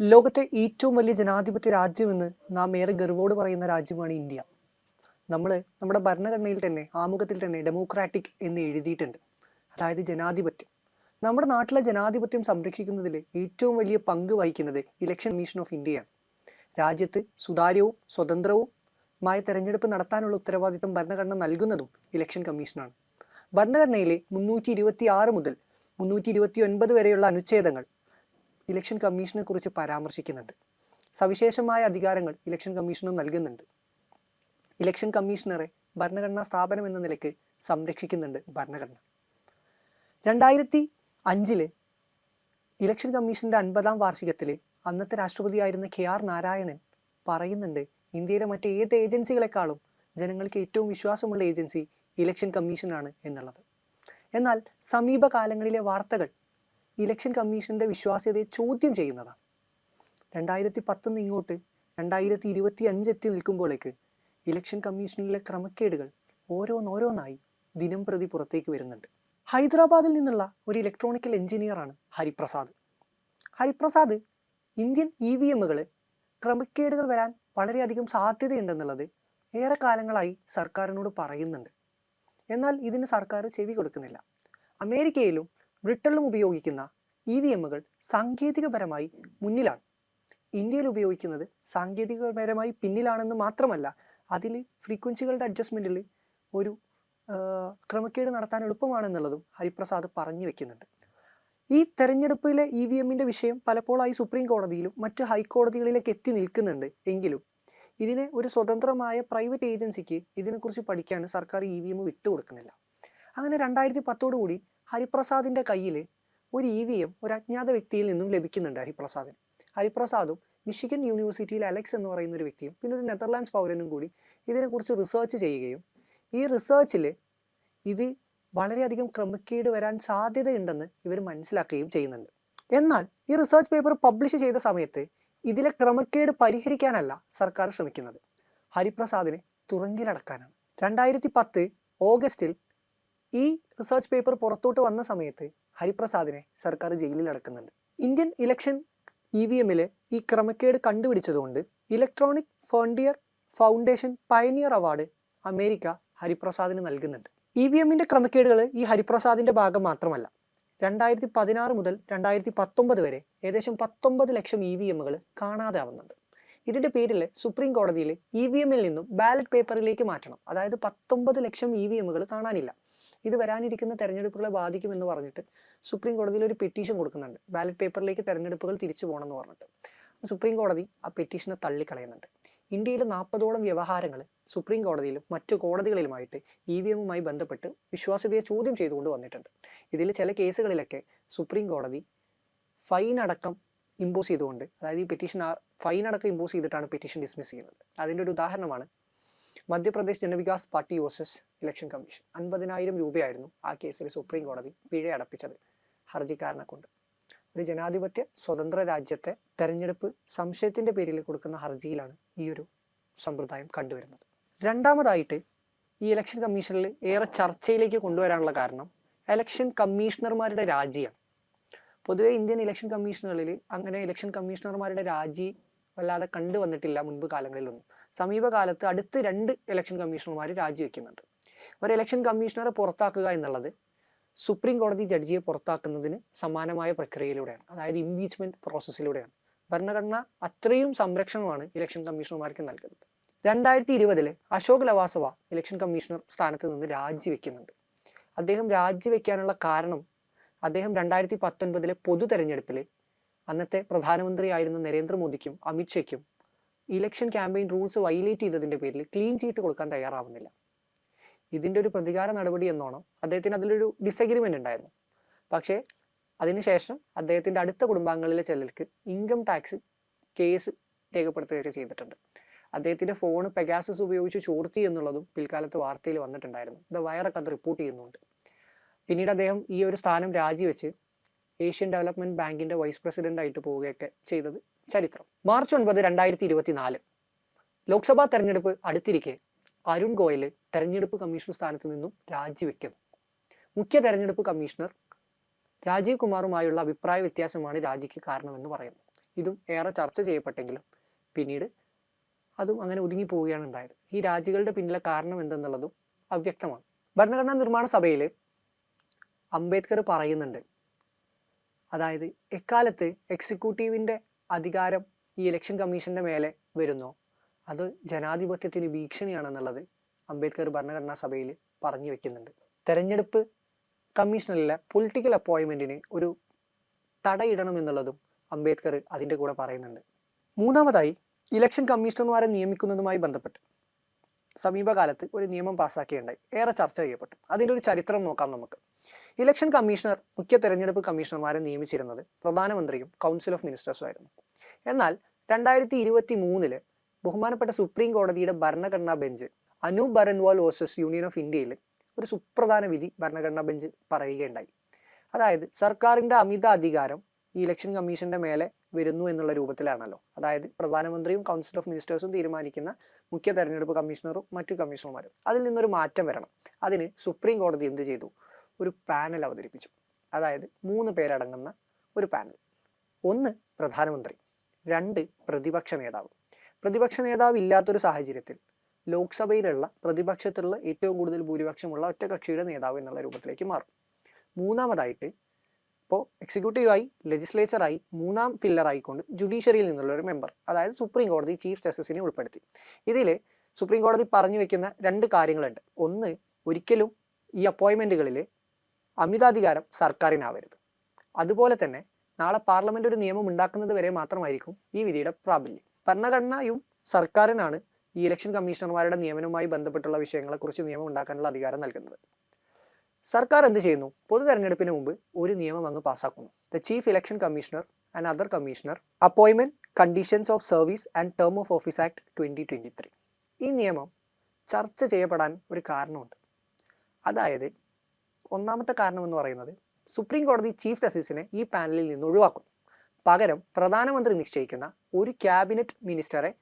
ലോകത്തെ ഏറ്റവും വലിയ ജനാധിപത്യ രാജ്യമെന്ന് നാം ഏറെ ഗർവോട് പറയുന്ന രാജ്യമാണ് ഇന്ത്യ. നമ്മൾ നമ്മുടെ ഭരണഘടനയിൽ തന്നെ ആമുഖത്തിൽ തന്നെ ഡെമോക്രാറ്റിക് എന്ന് എഴുതിയിട്ടുണ്ട്. അതായത് ജനാധിപത്യം. നമ്മുടെ നാട്ടിലെ ജനാധിപത്യം സംരക്ഷിക്കുന്നതിൽ ഏറ്റവും വലിയ പങ്ക് വഹിക്കുന്നത് ഇലക്ഷൻ കമ്മീഷൻ ഓഫ് ഇന്ത്യയാണ് രാജ്യത്ത് സുതാര്യവും സ്വതന്ത്രവുമായ തെരഞ്ഞെടുപ്പ് നടത്താനുള്ള ഉത്തരവാദിത്തം ഭരണഘടന നൽകുന്നതും ഇലക്ഷൻ കമ്മീഷനാണ് ഭരണഘടനയിലെ മുന്നൂറ്റി ഇരുപത്തി ആറ് മുതൽ മുന്നൂറ്റി ഇരുപത്തി ഒൻപത് വരെയുള്ള അനുച്ഛേദങ്ങൾ ഇലക്ഷൻ കമ്മീഷനെ കുറിച്ച് പരാമർശിക്കുന്നുണ്ട്. സവിശേഷമായ അധികാരങ്ങൾ ഇലക്ഷൻ കമ്മീഷനും നൽകുന്നുണ്ട്. ഇലക്ഷൻ കമ്മീഷണറെ ഭരണഘടനാ സ്ഥാപനം എന്ന നിലയ്ക്ക് സംരക്ഷിക്കുന്നുണ്ട് ഭരണഘടന. രണ്ടായിരത്തി അഞ്ചിൽ ഇലക്ഷൻ കമ്മീഷന്റെ അൻപതാം വാർഷികത്തിൽ അന്നത്തെ രാഷ്ട്രപതിയായിരുന്ന കെ ആർ നാരായണൻ പറയുന്നുണ്ട് ഇന്ത്യയിലെ മറ്റ് ഏത് ഏജൻസികളെക്കാളും ജനങ്ങൾക്ക് ഏറ്റവും വിശ്വാസമുള്ള ഏജൻസി ഇലക്ഷൻ കമ്മീഷനാണ് എന്നുള്ളത്. എന്നാൽ സമീപകാലങ്ങളിലെ വാർത്തകൾ ഇലക്ഷൻ കമ്മീഷന്റെ വിശ്വാസ്യതയെ ചോദ്യം ചെയ്യുന്നതാണ് രണ്ടായിരത്തി പത്തുനിന്ന് ഇങ്ങോട്ട് രണ്ടായിരത്തി ഇരുപത്തി അഞ്ച് എത്തി നിൽക്കുമ്പോഴേക്ക് ഇലക്ഷൻ കമ്മീഷനിലെ ക്രമക്കേടുകൾ ഓരോന്നോരോന്നായി ദിനം പ്രതി പുറത്തേക്ക് വരുന്നുണ്ട്. ഹൈദരാബാദിൽ നിന്നുള്ള ഒരു ഇലക്ട്രോണിക്കൽ എഞ്ചിനീയറാണ് Hariprasad. Hariprasad Indian E V എമ്മുകൾ ക്രമക്കേടുകൾ വരാൻ വളരെയധികം സാധ്യതയുണ്ടെന്നുള്ളത് ഏറെ കാലങ്ങളായി സർക്കാരിനോട് പറയുന്നുണ്ട്. എന്നാൽ ഇതിന് സർക്കാർ ചെവി കൊടുക്കുന്നില്ല. അമേരിക്കയിലും ബ്രിട്ടനിലും ഉപയോഗിക്കുന്ന ഇ വി എമ്മുകൾ സാങ്കേതികപരമായി മുന്നിലാണ്. ഇന്ത്യയിൽ ഉപയോഗിക്കുന്നത് സാങ്കേതികപരമായി പിന്നിലാണെന്ന് മാത്രമല്ല അതിൽ ഫ്രീക്വൻസികളുടെ അഡ്ജസ്റ്റ്മെന്റിൽ ഒരു ക്രമക്കേട് നടത്താൻ എളുപ്പമാണെന്നുള്ളതും ഹരിപ്രസാദ് പറഞ്ഞു വെക്കുന്നുണ്ട്. ഈ തെരഞ്ഞെടുപ്പിലെ ഇ വി എമ്മിന്റെ വിഷയം പലപ്പോഴായി സുപ്രീം കോടതിയിലും മറ്റ് ഹൈക്കോടതികളിലേക്ക് എത്തി നിൽക്കുന്നുണ്ട്. എങ്കിലും ഇതിനെ ഒരു സ്വതന്ത്രമായ പ്രൈവറ്റ് ഏജൻസിക്ക് ഇതിനെക്കുറിച്ച് പഠിക്കാൻ സർക്കാർ ഇ വി എം വിട്ടുകൊടുക്കുന്നില്ല. അങ്ങനെ രണ്ടായിരത്തി പത്തോടുകൂടി ഹരിപ്രസാദിന്റെ കയ്യിൽ ഒരു ഇ വി എം ഒരു അജ്ഞാത വ്യക്തിയിൽ നിന്നും ലഭിക്കുന്നുണ്ട് ഹരിപ്രസാദിന്. ഹരിപ്രസാദും മിഷിഗൻ യൂണിവേഴ്സിറ്റിയിൽ അലക്സ് എന്ന് പറയുന്ന ഒരു വ്യക്തിയും പിന്നെ ഒരു നെതർലാൻഡ്സ് പൗരനും കൂടി ഇതിനെക്കുറിച്ച് റിസർച്ച് ചെയ്യുകയും ഈ റിസർച്ചിൽ ഇത് വളരെയധികം ക്രമക്കേട് വരാൻ സാധ്യതയുണ്ടെന്ന് ഇവർ മനസ്സിലാക്കുകയും ചെയ്യുന്നുണ്ട്. എന്നാൽ ഈ റിസർച്ച് പേപ്പർ പബ്ലിഷ് ചെയ്ത സമയത്ത് ഇതിലെ ക്രമക്കേട് പരിഹരിക്കാനല്ല സർക്കാർ ശ്രമിക്കുന്നത്. ഹരിപ്രസാദിനെ തുറങ്കിലടക്കാനാണ്. രണ്ടായിരത്തി പത്ത് ഓഗസ്റ്റിൽ ഈ റിസർച്ച് പേപ്പർ പുറത്തോട്ട് വന്ന സമയത്ത് ഹരിപ്രസാദിനെ സർക്കാർ ജയിലിൽ അടക്കുന്നുണ്ട്. ഇന്ത്യൻ ഇലക്ഷൻ ഇ വി എമ്മിൽ ഈ ക്രമക്കേട് കണ്ടുപിടിച്ചതുകൊണ്ട് electronic frontier foundation pioneer award America ഹരിപ്രസാദിന് നൽകുന്നുണ്ട്. ഇ വി എമ്മിന്റെ ക്രമക്കേടുകൾ ഈ ഹരിപ്രസാദിന്റെ ഭാഗം മാത്രമല്ല. രണ്ടായിരത്തി പതിനാറ് മുതൽ രണ്ടായിരത്തി പത്തൊമ്പത് വരെ ഏകദേശം പത്തൊമ്പത് ലക്ഷം ഇ വി എമ്മുകൾ കാണാതെ ആവുന്നുണ്ട് ഇതിന്റെ പേരിൽ സുപ്രീം കോടതിയിൽ ഇ വി എമ്മിൽ നിന്നും ബാലറ്റ് പേപ്പറിലേക്ക് മാറ്റണം. അതായത് പത്തൊമ്പത് ലക്ഷം ഇ വി എമ്മുകൾ കാണാനില്ല. ഇത് വരാനിരിക്കുന്ന തെരഞ്ഞെടുപ്പുകളെ ബാധിക്കുമെന്ന് പറഞ്ഞിട്ട് സുപ്രീം കോടതിയിൽ ഒരു പെറ്റീഷൻ കൊടുക്കുന്നുണ്ട്. ബാലറ്റ് പേപ്പറിലേക്ക് തെരഞ്ഞെടുപ്പുകൾ തിരിച്ചു പോകണമെന്ന് പറഞ്ഞിട്ട്. സുപ്രീം കോടതി ആ പെറ്റീഷനെ തള്ളിക്കളയുന്നുണ്ട്. ഇന്ത്യയിൽ നാൽപ്പതോളം വ്യവഹാരങ്ങൾ സുപ്രീം കോടതിയിലും മറ്റു കോടതികളിലുമായിട്ട് ഇ വി എമ്മുമായി ബന്ധപ്പെട്ട് വിശ്വാസ്യതയെ ചോദ്യം ചെയ്തുകൊണ്ട് വന്നിട്ടുണ്ട്. ഇതിൽ ചില കേസുകളിലൊക്കെ സുപ്രീം കോടതി ഫൈൻ അടക്കം ഇമ്പോസ് ചെയ്തുകൊണ്ട് അതായത് ഈ പെറ്റീഷൻ ഫൈൻ അടക്കം ഇമ്പോസ് ചെയ്തിട്ടാണ് പെറ്റീഷൻ ഡിസ്മിസ് ചെയ്യുന്നത്. അതിന്റെ ഒരു ഉദാഹരണമാണ് Madhya Pradesh Janvikas party versus election commission അൻപതിനായിരം രൂപയായിരുന്നു ആ കേസിൽ സുപ്രീം കോടതി പിഴ അടപ്പിച്ചത് ഹർജിക്കാരനെ കൊണ്ട് ഒരു ജനാധിപത്യ സ്വതന്ത്ര രാജ്യത്തെ തെരഞ്ഞെടുപ്പ് സംശയത്തിന്റെ പേരിൽ കൊടുക്കുന്ന ഹർജിയിലാണ് ഈ ഒരു സമ്പ്രദായം കണ്ടുവരുന്നത്. രണ്ടാമതായിട്ട് ഈ ഇലക്ഷൻ കമ്മീഷനിൽ ഏറെ ചർച്ചയിലേക്ക് കൊണ്ടുവരാനുള്ള കാരണം ഇലക്ഷൻ കമ്മീഷണർമാരുടെ രാജിയാണ് പൊതുവേ ഇന്ത്യൻ ഇലക്ഷൻ കമ്മീഷനുകളിൽ അങ്ങനെ ഇലക്ഷൻ കമ്മീഷണർമാരുടെ രാജി വല്ലാതെ കണ്ടുവന്നിട്ടില്ല മുൻപ് കാലങ്ങളിലൊന്നും. സമീപകാലത്ത് അടുത്ത് രണ്ട് ഇലക്ഷൻ കമ്മീഷണർമാർ രാജിവെക്കുന്നുണ്ട്. ഒരു ഇലക്ഷൻ കമ്മീഷണറെ പുറത്താക്കുക എന്നുള്ളത് സുപ്രീം കോടതി ജഡ്ജിയെ പുറത്താക്കുന്നതിന് സമാനമായ പ്രക്രിയയിലൂടെയാണ്. അതായത് ഇംപീച്ച്മെന്റ് പ്രോസസ്സിലൂടെയാണ് ഭരണഘടന അത്രയും സംരക്ഷണമാണ് ഇലക്ഷൻ കമ്മീഷണർമാർക്ക് നൽകുന്നത്. രണ്ടായിരത്തി ഇരുപതിൽ അശോക് ലവാസവ ഇലക്ഷൻ കമ്മീഷണർ സ്ഥാനത്ത് നിന്ന് രാജിവെക്കുന്നുണ്ട്. അദ്ദേഹം രാജിവെക്കാനുള്ള കാരണം അദ്ദേഹം രണ്ടായിരത്തി പത്തൊൻപതിലെ പൊതു തെരഞ്ഞെടുപ്പിൽ അന്നത്തെ പ്രധാനമന്ത്രിയായിരുന്ന നരേന്ദ്രമോദിക്കും അമിത്ഷയ്ക്കും ഇലക്ഷൻ ക്യാമ്പയിൻ റൂൾസ് വയലേറ്റ് ചെയ്തതിന്റെ പേരിൽ ക്ലീൻ ചീറ്റ് കൊടുക്കാൻ തയ്യാറാവുന്നില്ല. ഇതിന്റെ ഒരു പ്രതികാര നടപടി എന്നോണം അദ്ദേഹത്തിന് അതിലൊരു ഡിസഗ്രിമെന്റ് ഉണ്ടായിരുന്നു. പക്ഷേ അതിനുശേഷം അദ്ദേഹത്തിന്റെ അടുത്ത കുടുംബാംഗങ്ങളിലെ ചിലർക്ക് ഇൻകം ടാക്സ് കേസ് രേഖപ്പെടുത്തുകയൊക്കെ ചെയ്തിട്ടുണ്ട്. അദ്ദേഹത്തിന്റെ ഫോൺ പെഗാസസ് ഉപയോഗിച്ച് ചോർത്തി എന്നുള്ളതും പിൽക്കാലത്ത് വാർത്തയിൽ വന്നിട്ടുണ്ടായിരുന്നു. ദ വയറൊക്കെ അത് റിപ്പോർട്ട് ചെയ്യുന്നുണ്ട്. പിന്നീട് അദ്ദേഹം ഈ ഒരു സ്ഥാനം രാജിവെച്ച് ഏഷ്യൻ ഡെവലപ്മെന്റ് ബാങ്കിന്റെ വൈസ് പ്രസിഡന്റ് ആയിട്ട് പോവുകയൊക്കെ ചെയ്തത് ചരിത്രം. മാർച്ച് ഒൻപത് രണ്ടായിരത്തി ഇരുപത്തി നാല് ലോക്സഭാ തെരഞ്ഞെടുപ്പ് അടുത്തിരിക്കെ അരുൺ ഗോയൽ തെരഞ്ഞെടുപ്പ് കമ്മീഷൻ സ്ഥാനത്ത് നിന്നും രാജിവെക്കുന്നു. മുഖ്യ തെരഞ്ഞെടുപ്പ് കമ്മീഷണർ രാജീവ് കുമാറുമായുള്ള അഭിപ്രായ വ്യത്യാസമാണ് രാജിക്ക് കാരണമെന്ന് പറയുന്നു ഇതും ഏറെ ചർച്ച ചെയ്യപ്പെട്ടെങ്കിലും പിന്നീട് അതും അങ്ങനെ ഒതുങ്ങി പോവുകയാണ് ഉണ്ടായത്. ഈ രാജികളുടെ പിന്നിലെ കാരണം എന്തെന്നുള്ളതും അവ്യക്തമാണ്. ഭരണഘടനാ നിർമ്മാണ സഭയിൽ അംബേദ്കർ പറയുന്നുണ്ട് അതായത് എക്കാലത്ത് എക്സിക്യൂട്ടീവിന്റെ അധികാരം ഈ ഇലക്ഷൻ കമ്മീഷന്റെ മേലെ വരുന്നോ. അത് ജനാധിപത്യത്തിന് ഭീഷണിയാണെന്നുള്ളത് അംബേദ്കർ ഭരണഘടനാ സഭയിൽ പറഞ്ഞു വെക്കുന്നുണ്ട്. തെരഞ്ഞെടുപ്പ് കമ്മീഷനിലെ പൊളിറ്റിക്കൽ അപ്പോയിൻമെന്റിന് ഒരു തടയിടണമെന്നുള്ളതും അംബേദ്കർ അതിന്റെ കൂടെ പറയുന്നുണ്ട്. മൂന്നാമതായി ഇലക്ഷൻ കമ്മീഷണർമാരെ നിയമിക്കുന്നതുമായി ബന്ധപ്പെട്ട് സമീപകാലത്ത് ഒരു നിയമം പാസ്സാക്കിയുണ്ടായി ഏറെ ചർച്ച ചെയ്യപ്പെട്ടു. അതിന്റെ ഒരു ചരിത്രം നോക്കാം നമുക്ക്. ഇലക്ഷൻ കമ്മീഷണർ മുഖ്യ തെരഞ്ഞെടുപ്പ് കമ്മീഷണർമാരെ നിയമിച്ചിരുന്നത് പ്രധാനമന്ത്രിയും കൗൺസിൽ ഓഫ് മിനിസ്റ്റേഴ്സും ആയിരുന്നു. എന്നാൽ രണ്ടായിരത്തി ഇരുപത്തി മൂന്നിൽ ബഹുമാനപ്പെട്ട സുപ്രീം കോടതിയുടെ ഭരണഘടനാ bench Anu Baranwal versus union of ഇന്ത്യയിൽ ഒരു സുപ്രധാന വിധി ഭരണഘടനാ ബെഞ്ച് പറയുകയുണ്ടായി. അതായത് സർക്കാരിന്റെ അമിത അധികാരം ഈ ഇലക്ഷൻ കമ്മീഷന്റെ മേലെ വരുന്നു എന്നുള്ള രൂപത്തിലാണല്ലോ. അതായത് പ്രധാനമന്ത്രിയും കൗൺസിൽ ഓഫ് മിനിസ്റ്റേഴ്സും തീരുമാനിക്കുന്ന മുഖ്യ തെരഞ്ഞെടുപ്പ് കമ്മീഷണറും മറ്റു കമ്മീഷണർമാരും. അതിൽ നിന്നൊരു മാറ്റം വരണം. അതിന് സുപ്രീം കോടതി എന്ത് ചെയ്തു? ഒരു പാനൽ അവതരിപ്പിച്ചു. അതായത് മൂന്ന് പേരടങ്ങുന്ന ഒരു പാനൽ. ഒന്ന് പ്രധാനമന്ത്രി രണ്ട് പ്രതിപക്ഷ നേതാവ്. പ്രതിപക്ഷ നേതാവ് ഇല്ലാത്തൊരു സാഹചര്യത്തിൽ ലോക്സഭയിലുള്ള പ്രതിപക്ഷത്തിലുള്ള ഏറ്റവും കൂടുതൽ ഭൂരിപക്ഷമുള്ള ഒറ്റ കക്ഷിയുടെ നേതാവ് എന്നുള്ള രൂപത്തിലേക്ക് മാറും. മൂന്നാമതായിട്ട് ഇപ്പോൾ എക്സിക്യൂട്ടീവായി ലെജിസ്ലേച്ചറായി മൂന്നാം ഫില്ലറായിക്കൊണ്ട് ജുഡീഷ്യറിയിൽ നിന്നുള്ള ഒരു മെമ്പർ അതായത് സുപ്രീം കോടതി ചീഫ് ജസ്റ്റിസിനെ ഉൾപ്പെടുത്തി. ഇതിൽ സുപ്രീം കോടതി പറഞ്ഞു വെക്കുന്ന രണ്ട് കാര്യങ്ങളുണ്ട്. ഒന്ന് ഒരിക്കലും ഈ അപ്പോയിൻമെന്റുകളിൽ അമിതാധികാരം സർക്കാരിനാവരുത്. അതുപോലെ തന്നെ നാളെ പാർലമെന്റ് ഒരു നിയമം ഉണ്ടാക്കുന്നത് വരെ മാത്രമായിരിക്കും ഈ വിധിയുടെ പ്രാബല്യം. ഭരണഘടനയും സർക്കാരിനാണ് ഈ ഇലക്ഷൻ കമ്മീഷണർമാരുടെ നിയമനവുമായി ബന്ധപ്പെട്ടുള്ള വിഷയങ്ങളെക്കുറിച്ച് നിയമം ഉണ്ടാക്കാനുള്ള അധികാരം നൽകുന്നത്. സർക്കാർ എന്ത് ചെയ്യുന്നു? പൊതു തെരഞ്ഞെടുപ്പിന് മുമ്പ് ഒരു നിയമം അങ്ങ് പാസ്സാക്കുന്നു the chief election commissioner and other commissioner അപ്പോയിൻമെന്റ് conditions of service and term of office act twenty twenty three ഈ നിയമം ചർച്ച ചെയ്യപ്പെടാൻ ഒരു കാരണമുണ്ട്. അതായത് ഒന്നാമത്തെ കാരണം എന്ന് പറയുന്നത് സുപ്രീം കോടതി ചീഫ് ജസ്റ്റിസിനെ ഈ പാനലിൽ നിന്ന് ഒഴിവാക്കും. പകരം പ്രധാനമന്ത്രി നിശ്ചയിക്കുന്ന ഒരു ക്യാബിനറ്റ് മിനിസ്റ്ററെ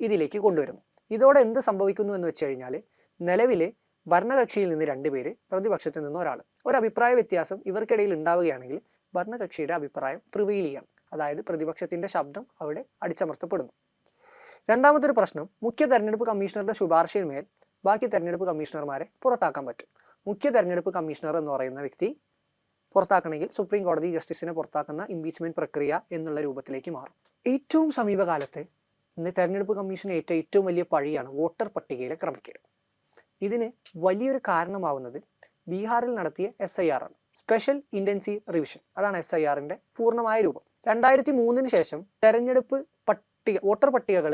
ഇതിലേക്ക് കൊണ്ടുവരുന്നു. ഇതോടെ എന്ത് സംഭവിക്കുന്നു എന്ന് വെച്ച് കഴിഞ്ഞാൽ നിലവിലെ ഭരണകക്ഷിയിൽ നിന്ന് രണ്ടുപേര് പ്രതിപക്ഷത്തിൽ നിന്ന് ഒരാൾ ഒരു അഭിപ്രായ വ്യത്യാസം ഇവർക്കിടയിൽ ഉണ്ടാവുകയാണെങ്കിൽ ഭരണകക്ഷിയുടെ അഭിപ്രായം പ്രിവെയിൽ ചെയ്യണം അതായത് പ്രതിപക്ഷത്തിന്റെ ശബ്ദം അവിടെ അടിച്ചമർത്തപ്പെടുന്നു. രണ്ടാമത്തൊരു പ്രശ്നം മുഖ്യ തെരഞ്ഞെടുപ്പ് കമ്മീഷണറുടെ ശുപാർശയിന്മേൽ ബാക്കി തെരഞ്ഞെടുപ്പ് കമ്മീഷണർമാരെ പുറത്താക്കാൻ പറ്റും. മുഖ്യ തെരഞ്ഞെടുപ്പ് കമ്മീഷണർ എന്ന് പറയുന്ന വ്യക്തി പുറത്താക്കണമെങ്കിൽ സുപ്രീം കോടതി ജസ്റ്റിസിനെ പുറത്താക്കുന്ന ഇംപീച്ച്മെന്റ് പ്രക്രിയ എന്നുള്ള രൂപത്തിലേക്ക് മാറും. ഏറ്റവും സമീപകാലത്ത് ഇന്ന് തെരഞ്ഞെടുപ്പ് കമ്മീഷൻ ഏറ്റ ഏറ്റവും വലിയ പഴിയാണ് വോട്ടർ പട്ടികയിലെ ക്രമക്കേട്. ഇതിന് വലിയൊരു കാരണമാവുന്നത് ബീഹാറിൽ നടത്തിയ എസ് ഐ ആർ ആണ്. സ്പെഷ്യൽ ഇന്റൻസീവ് റിവിഷൻ അതാണ് എസ് ഐ ആറിന്റെ പൂർണമായ രൂപം. രണ്ടായിരത്തി മൂന്നിന് ശേഷം തെരഞ്ഞെടുപ്പ് പട്ടിക വോട്ടർ പട്ടികകൾ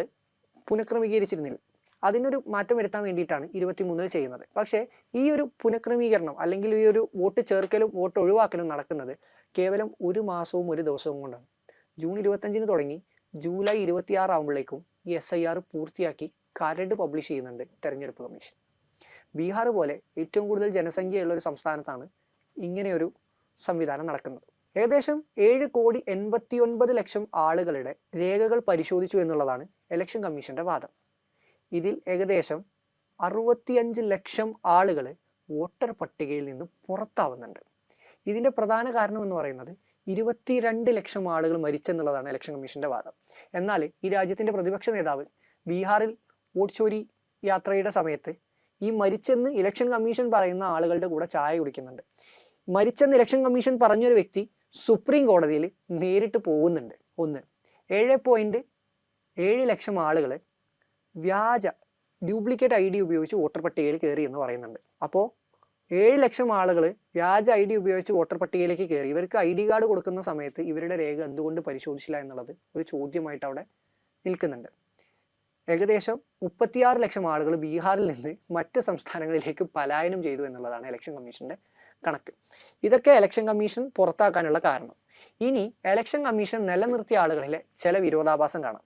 പുനഃക്രമീകരിച്ചിരുന്നില്ല. അതിനൊരു മാറ്റം വരുത്താൻ വേണ്ടിയിട്ടാണ് ഇരുപത്തിമൂന്നിൽ ചെയ്യുന്നത്. പക്ഷേ ഈ ഒരു പുനഃക്രമീകരണം അല്ലെങ്കിൽ ഈ ഒരു വോട്ട് ചേർക്കലും വോട്ട് ഒഴിവാക്കലും നടക്കുന്നത് കേവലം ഒരു മാസവും ഒരു ദിവസവും കൊണ്ടാണ്. ജൂൺ ഇരുപത്തഞ്ചിന് തുടങ്ങി ജൂലൈ ഇരുപത്തിയാറ് ആകുമ്പോഴേക്കും ഈ എസ് ഐ ആർ പൂർത്തിയാക്കി കരട് പബ്ലിഷ് ചെയ്യുന്നുണ്ട് തെരഞ്ഞെടുപ്പ് കമ്മീഷൻ. ബീഹാർ പോലെ ഏറ്റവും കൂടുതൽ ജനസംഖ്യയുള്ള ഒരു സംസ്ഥാനത്താണ് ഇങ്ങനെയൊരു സംവിധാനം നടക്കുന്നത്. ഏകദേശം ഏഴ് കോടി എൺപത്തി ഒൻപത് ലക്ഷം ആളുകളുടെ രേഖകൾ പരിശോധിച്ചു എന്നുള്ളതാണ് ഇലക്ഷൻ കമ്മീഷന്റെ വാദം. ഇതിൽ ഏകദേശം അറുപത്തിയഞ്ച് ലക്ഷം ആളുകൾ വോട്ടർ പട്ടികയിൽ നിന്ന് പുറത്താവുന്നുണ്ട്. ഇതിന്റെ പ്രധാന കാരണം എന്ന് പറയുന്നത് ഇരുപത്തിരണ്ട് ലക്ഷം ആളുകൾ മരിച്ചെന്നുള്ളതാണ് ഇലക്ഷൻ കമ്മീഷന്റെ വാദം. എന്നാൽ ഈ രാജ്യത്തിന്റെ പ്രതിപക്ഷ നേതാവ് ബീഹാറിൽ വോട്ട് ചോരി യാത്രയുടെ സമയത്ത് ഈ മരിച്ചെന്ന് ഇലക്ഷൻ കമ്മീഷൻ പറയുന്ന ആളുകളുടെ കൂടെ ചായ കുടിക്കുന്നുണ്ട്. മരിച്ചെന്ന് ഇലക്ഷൻ കമ്മീഷൻ പറഞ്ഞൊരു വ്യക്തി സുപ്രീം കോടതിയിൽ നേരിട്ട് പോകുന്നുണ്ട്. ഒന്ന് ഏഴ് പോയിന്റ് ഏഴ് ലക്ഷം ആളുകൾ വ്യാജ ഡ്യൂപ്ലിക്കേറ്റ് ഐ ഡി ഉപയോഗിച്ച് വോട്ടർ പട്ടികയിൽ കയറി എന്ന് പറയുന്നുണ്ട്. അപ്പോൾ ഏഴ് ലക്ഷം ആളുകൾ വ്യാജ ഐ ഡി ഉപയോഗിച്ച് വോട്ടർ പട്ടികയിലേക്ക് കയറി. ഇവർക്ക് ഐ ഡി കാർഡ് കൊടുക്കുന്ന സമയത്ത് ഇവരുടെ രേഖ എന്തുകൊണ്ട് പരിശോധിച്ചില്ല എന്നുള്ളത് ഒരു ചോദ്യമായിട്ട് അവിടെ നിൽക്കുന്നുണ്ട്. ഏകദേശം മുപ്പത്തിയാറ് ലക്ഷം ആളുകൾ ബീഹാറിൽ നിന്ന് മറ്റ് സംസ്ഥാനങ്ങളിലേക്ക് പലായനം ചെയ്തു എന്നുള്ളതാണ് ഇലക്ഷൻ കമ്മീഷന്റെ കണക്ക്. ഇതൊക്കെ ഇലക്ഷൻ കമ്മീഷൻ പുറത്താക്കാനുള്ള കാരണം. ഇനി ഇലക്ഷൻ കമ്മീഷൻ നിലനിർത്തിയ ആളുകളിലെ ചില വിരോധാഭാസം കാണാം.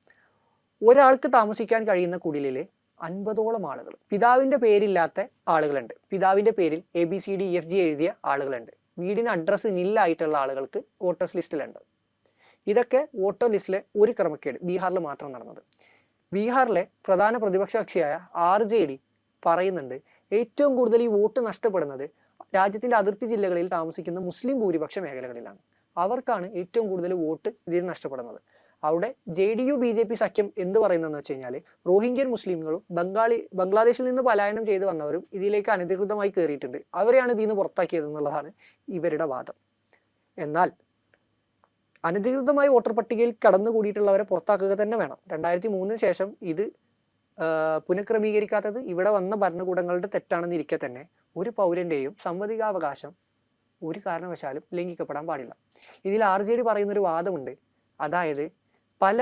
ഒരാൾക്ക് താമസിക്കാൻ കഴിയുന്ന കുടിലിൽ അൻപതോളം ആളുകൾ പിതാവിന്റെ പേരില്ലാത്ത ആളുകളുണ്ട്. പിതാവിന്റെ പേരിൽ A B C D F G എഴുതിയ ആളുകളുണ്ട്. വീടിന് അഡ്രസ്സ് നില്ലായിട്ടുള്ള ആളുകൾക്ക് വോട്ടേഴ്സ് ലിസ്റ്റിലുണ്ട് ഇതൊക്കെ വോട്ടർ ലിസ്റ്റിലെ ഒരു ക്രമക്കേട്. ബീഹാറിൽ മാത്രം നടന്നത്. ബീഹാറിലെ പ്രധാന പ്രതിപക്ഷ കക്ഷിയായ ആർ ജെ ഡി പറയുന്നുണ്ട് ഏറ്റവും കൂടുതൽ ഈ വോട്ട് നഷ്ടപ്പെടുന്നത് രാജ്യത്തിന്റെ അതിർത്തി ജില്ലകളിൽ താമസിക്കുന്ന മുസ്ലിം ഭൂരിപക്ഷ മേഖലകളിലാണ്. അവർക്കാണ് ഏറ്റവും കൂടുതൽ വോട്ട് ഇതിൽ നഷ്ടപ്പെടുന്നത്. അവിടെ J D U B J P സഖ്യം എന്ത് പറയുന്നതെന്ന് വെച്ച് കഴിഞ്ഞാൽ റോഹിംഗ്യൻ മുസ്ലിങ്ങളും ബംഗാളി ബംഗ്ലാദേശിൽ നിന്ന് പലായനം ചെയ്തു വന്നവരും ഇതിലേക്ക് അനധികൃതമായി കയറിയിട്ടുണ്ട് അവരെയാണ് ഇതിൽ നിന്ന് പുറത്താക്കിയത് എന്നുള്ളതാണ് ഇവരുടെ വാദം. എന്നാൽ അനധികൃതമായി വോട്ടർ പട്ടികയിൽ കടന്നുകൂടിയിട്ടുള്ളവരെ പുറത്താക്കുക തന്നെ വേണം. രണ്ടായിരത്തി മൂന്നിന് ശേഷം ഇത് പുനഃക്രമീകരിക്കാത്തത് ഇവിടെ വന്ന ഭരണകൂടങ്ങളുടെ തെറ്റാണെന്ന് ഇരിക്കെ തന്നെ ഒരു പൗരന്റെയും സമ്മതികാവകാശം ഒരു കാരണവശാലും ലംഘിക്കപ്പെടാൻ പാടില്ല. ഇതിൽ ആർ ജെ ഡി പറയുന്നൊരു വാദമുണ്ട്. അതായത് പല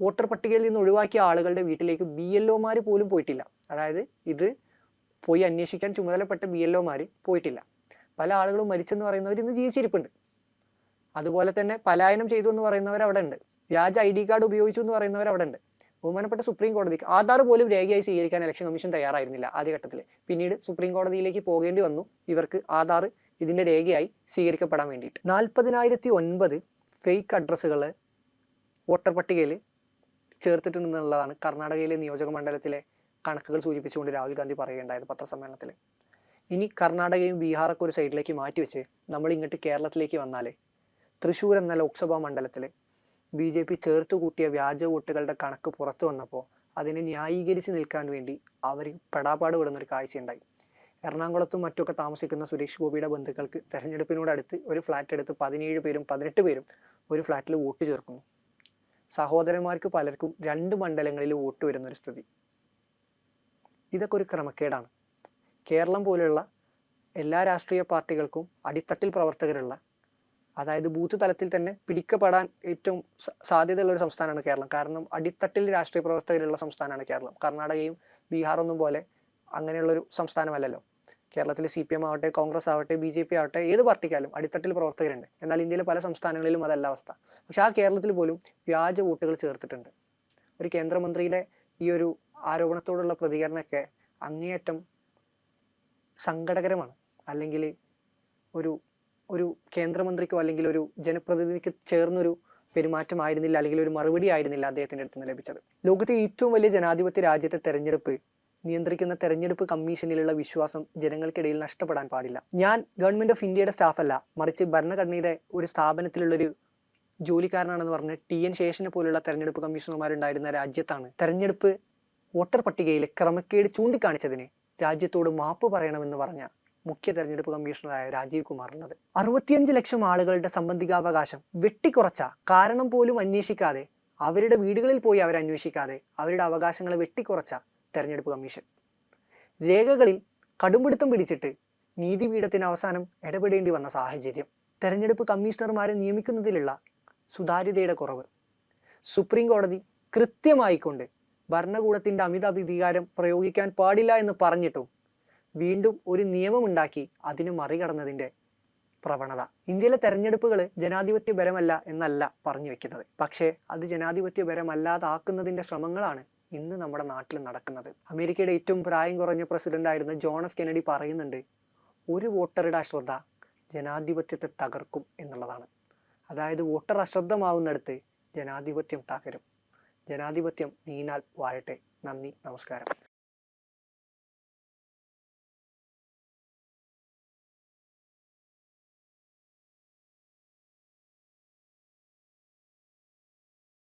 വോട്ടർ പട്ടികയിൽ നിന്ന് ഒഴിവാക്കിയ ആളുകളുടെ വീട്ടിലേക്ക് ബി എൽ ഒമാർ പോലും പോയിട്ടില്ല. അതായത് ഇത് പോയി അന്വേഷിക്കാൻ ചുമതലപ്പെട്ട ബി എൽ ഒമാർ പോയിട്ടില്ല. പല ആളുകളും മരിച്ചെന്ന് പറയുന്നവർ ഇന്ന് ജീവിച്ചിരിപ്പുണ്ട്. അതുപോലെ തന്നെ പലായനം ചെയ്തു എന്ന് പറയുന്നവർ അവിടെ ഉണ്ട് വ്യാജ ഐ ഡി കാർഡ് ഉപയോഗിച്ചു എന്ന് പറയുന്നവർ അവിടെ ഉണ്ട് ബഹുമാനപ്പെട്ട സുപ്രീം കോടതിക്ക് ആധാർ പോലും രേഖയായി സ്വീകരിക്കാൻ ഇലക്ഷൻ കമ്മീഷൻ തയ്യാറായിരുന്നില്ല ആദ്യഘട്ടത്തിൽ പിന്നീട് സുപ്രീം കോടതിയിലേക്ക് പോകേണ്ടി വന്നു. ഇവർക്ക് ആധാർ ഇതിന്റെ രേഖയായി സ്വീകരിക്കപ്പെടാൻ വേണ്ടിയിട്ട്. നാൽപ്പതിനായിരത്തി ഒൻപത് ഫേക്ക് അഡ്രസ്സുകൾ വോട്ടർ പട്ടികയിൽ ചേർത്തിട്ടുണ്ടെന്നുള്ളതാണ് കർണാടകയിലെ നിയോജക മണ്ഡലത്തിലെ കണക്കുകൾ സൂചിപ്പിച്ചുകൊണ്ട് രാഹുൽ ഗാന്ധി പറയുകയുണ്ടായത് പത്രസമ്മേളനത്തിൽ. ഇനി കർണാടകയും ബീഹാറൊക്കെ ഒരു സൈഡിലേക്ക് മാറ്റിവെച്ച് നമ്മൾ ഇങ്ങോട്ട് കേരളത്തിലേക്ക് വന്നാൽ തൃശ്ശൂർ എന്ന ലോക്സഭാ മണ്ഡലത്തിൽ ബി ജെ പി ചേർത്ത് കൂട്ടിയ വ്യാജ വോട്ടുകളുടെ കണക്ക് പുറത്തു വന്നപ്പോൾ അതിനെ ന്യായീകരിച്ച് നിൽക്കാൻ വേണ്ടി അവർ പെടാപ്പാട് വിടുന്ന ഒരു കാഴ്ചയുണ്ടായി. എറണാകുളത്തും മറ്റുമൊക്കെ താമസിക്കുന്ന സുരേഷ് ഗോപിയുടെ ബന്ധുക്കൾക്ക് തെരഞ്ഞെടുപ്പിനോട് അടുത്ത് ഒരു ഫ്ലാറ്റ് എടുത്ത് പതിനേഴ് പേരും പതിനെട്ട് പേരും ഒരു ഫ്ലാറ്റിൽ വോട്ട് ചേർക്കുന്നു. സഹോദരന്മാർക്ക് പലർക്കും രണ്ട് മണ്ഡലങ്ങളിൽ വോട്ട് വരുന്ന ഒരു സ്ഥിതി. ഇതൊക്കെ ഒരു ക്രമക്കേടാണ്. കേരളം പോലെയുള്ള എല്ലാ രാഷ്ട്രീയ പാർട്ടികൾക്കും അടിത്തട്ടിൽ പ്രവർത്തകരുള്ള അതായത് ബൂത്ത് തലത്തിൽ തന്നെ പിടിക്കപ്പെടാൻ ഏറ്റവും സാധ്യതയുള്ള ഒരു സംസ്ഥാനമാണ് കേരളം. കാരണം അടിത്തട്ടിൽ രാഷ്ട്രീയ പ്രവർത്തകരുള്ള സംസ്ഥാനമാണ് കേരളം. കർണാടകയും ബീഹാറൊന്നും പോലെ അങ്ങനെയുള്ളൊരു സംസ്ഥാനമല്ലല്ലോ. കേരളത്തിൽ സി പി എം ആവട്ടെ കോൺഗ്രസ് ആവട്ടെ ബി ജെ പി ആവട്ടെ ഏത് പാർട്ടിക്കാലും അടിത്തട്ടിൽ പ്രവർത്തകരുണ്ട്. എന്നാൽ ഇന്ത്യയിലെ പല സംസ്ഥാനങ്ങളിലും അതല്ല അവസ്ഥ. പക്ഷെ ആ കേരളത്തിൽ പോലും വ്യാജ വോട്ടുകൾ ചേർത്തിട്ടുണ്ട്. ഒരു കേന്ദ്രമന്ത്രിയുടെ ഈ ഒരു ആരോപണത്തോടുള്ള പ്രതികരണമൊക്കെ അങ്ങേയറ്റം സങ്കടകരമാണ്. അല്ലെങ്കിൽ ഒരു ഒരു കേന്ദ്രമന്ത്രിക്കോ അല്ലെങ്കിൽ ഒരു ജനപ്രതിനിധിക്ക് ചേർന്നൊരു പെരുമാറ്റമായിരുന്നില്ല അല്ലെങ്കിൽ ഒരു മറുപടി ആയിരുന്നില്ല അദ്ദേഹത്തിന്റെ അടുത്ത് നിന്ന് ലഭിച്ചത്. ലോകത്തെ ഏറ്റവും വലിയ ജനാധിപത്യ രാജ്യത്തെ തെരഞ്ഞെടുപ്പ് നിയന്ത്രിക്കുന്ന തെരഞ്ഞെടുപ്പ് കമ്മീഷനിലുള്ള വിശ്വാസം ജനങ്ങൾക്കിടയിൽ നഷ്ടപ്പെടാൻ പാടില്ല. ഞാൻ ഗവൺമെന്റ് ഓഫ് ഇന്ത്യയുടെ സ്റ്റാഫല്ല മറിച്ച് ഭരണഘടനയുടെ ഒരു സ്ഥാപനത്തിലുള്ളൊരു ജോലിക്കാരനാണെന്ന് പറഞ്ഞ് ടി. എൻ. ശേഷനെ പോലുള്ള തെരഞ്ഞെടുപ്പ് കമ്മീഷണർമാരുണ്ടായിരുന്ന രാജ്യത്താണ്. തെരഞ്ഞെടുപ്പ് വോട്ടർ പട്ടികയിലെ ക്രമക്കേട് ചൂണ്ടിക്കാണിച്ചതിന് രാജ്യത്തോട് മാപ്പ് പറയണമെന്ന് പറഞ്ഞ മുഖ്യ തെരഞ്ഞെടുപ്പ് കമ്മീഷണറായ രാജീവ് കുമാറിനത് അറുപത്തിയഞ്ച് ലക്ഷം ആളുകളുടെ സംബന്ധികാവകാശം വെട്ടിക്കുറച്ച കാരണം പോലും അന്വേഷിക്കാതെ അവരുടെ വീടുകളിൽ പോയി അവരന്വേഷിക്കാതെ അവരുടെ അവകാശങ്ങളെ വെട്ടിക്കുറച്ച തെരഞ്ഞെടുപ്പ് കമ്മീഷൻ. രേഖകളിൽ കടുംപിടുത്തം പിടിച്ചിട്ട് നീതിപീഠത്തിന് അവസാനം ഇടപെടേണ്ടി വന്ന സാഹചര്യം. തെരഞ്ഞെടുപ്പ് കമ്മീഷണർമാരെ നിയമിക്കുന്നതിലുള്ള സുതാര്യതയുടെ കുറവ്. സുപ്രീം കോടതി കൃത്യമായിക്കൊണ്ട് ഭരണകൂടത്തിന്റെ അമിത അധികാരം പ്രയോഗിക്കാൻ പാടില്ല എന്ന് പറഞ്ഞിട്ടും വീണ്ടും ഒരു നിയമമുണ്ടാക്കി അതിന് മറികടന്നതിന്റെ പ്രവണത. ഇന്ത്യയിലെ തെരഞ്ഞെടുപ്പുകൾ ജനാധിപത്യപരമല്ല എന്നല്ല പറഞ്ഞു വെക്കുന്നത് പക്ഷേ അത് ജനാധിപത്യപരമല്ലാതാക്കുന്നതിന്റെ ശ്രമങ്ങളാണ് ഇന്ന് നമ്മുടെ നാട്ടിൽ നടക്കുന്നത്. അമേരിക്കയുടെ ഏറ്റവും പ്രായം കുറഞ്ഞ പ്രസിഡന്റ് ആയിരുന്ന ജോൺ എഫ് കെനഡി പറയുന്നുണ്ട് ഒരു വോട്ടറുടെ അശ്രദ്ധ ജനാധിപത്യത്തെ തകർക്കും എന്നുള്ളതാണ്. അതായത് വോട്ടർ അശ്രദ്ധമാവുന്നിടത്ത് ജനാധിപത്യം തകരും. ജനാധിപത്യം നീനാൽ വാഴട്ടെ. നന്ദി നമസ്കാരം.